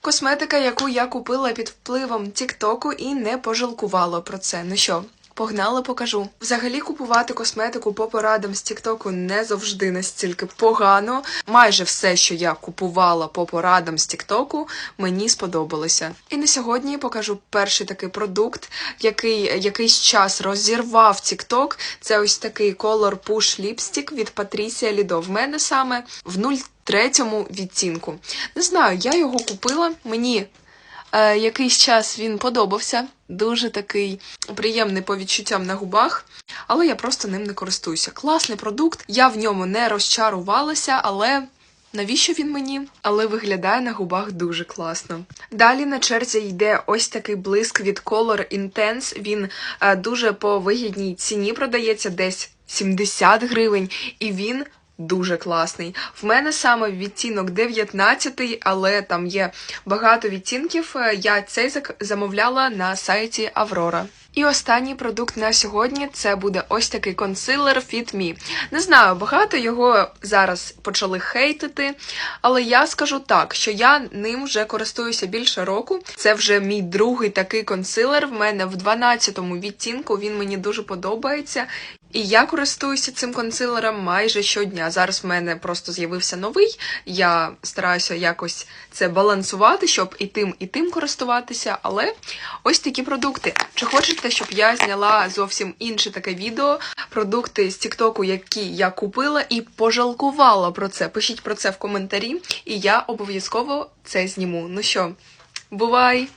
Косметика, яку я купила під впливом Тіктоку і не пожалкувала про це. Ну що, погнали, покажу. Взагалі купувати косметику по порадам з Тіктоку не завжди настільки погано. Майже все, що я купувала по порадам з Тіктоку, мені сподобалося. І на сьогодні покажу перший такий продукт, який якийсь час розірвав Тікток. Це ось такий Color Push Lipstick від Patricia Lido. В мене саме в 03 відтінку. Не знаю, я його купила. Мені е, якийсь час він подобався. Дуже такий приємний по відчуттям на губах, але я просто ним не користуюся. Класний продукт, я в ньому не розчарувалася, але. Навіщо він мені? Але виглядає на губах дуже класно. Далі на черзі йде ось такий блиск від Color Intense. Він е, дуже по вигідній ціні продається десь 70 гривень, і він дуже класний. В мене саме відтінок 19, але там є багато відтінків. Е, Я цей замовляла на сайті Аврора. І останній продукт на сьогодні це буде ось такий консилер Fit Me. Не знаю, багато його зараз почали хейтити, але я скажу так, що я ним вже користуюся більше року. Це вже мій другий такий консилер. В мене в 12-му відтінку він мені дуже подобається. І я користуюся цим консилером майже щодня. Зараз в мене просто з'явився новий. Я стараюся якось це балансувати, щоб і тим, і тим користуватися. Але ось такі продукти. Чи хочете, щоб я зняла зовсім інше таке відео? Продукти з Тіктоку, які я купила і пожалкувала про це. Пишіть про це в коментарі, і я обов'язково це зніму. Ну що, бувай!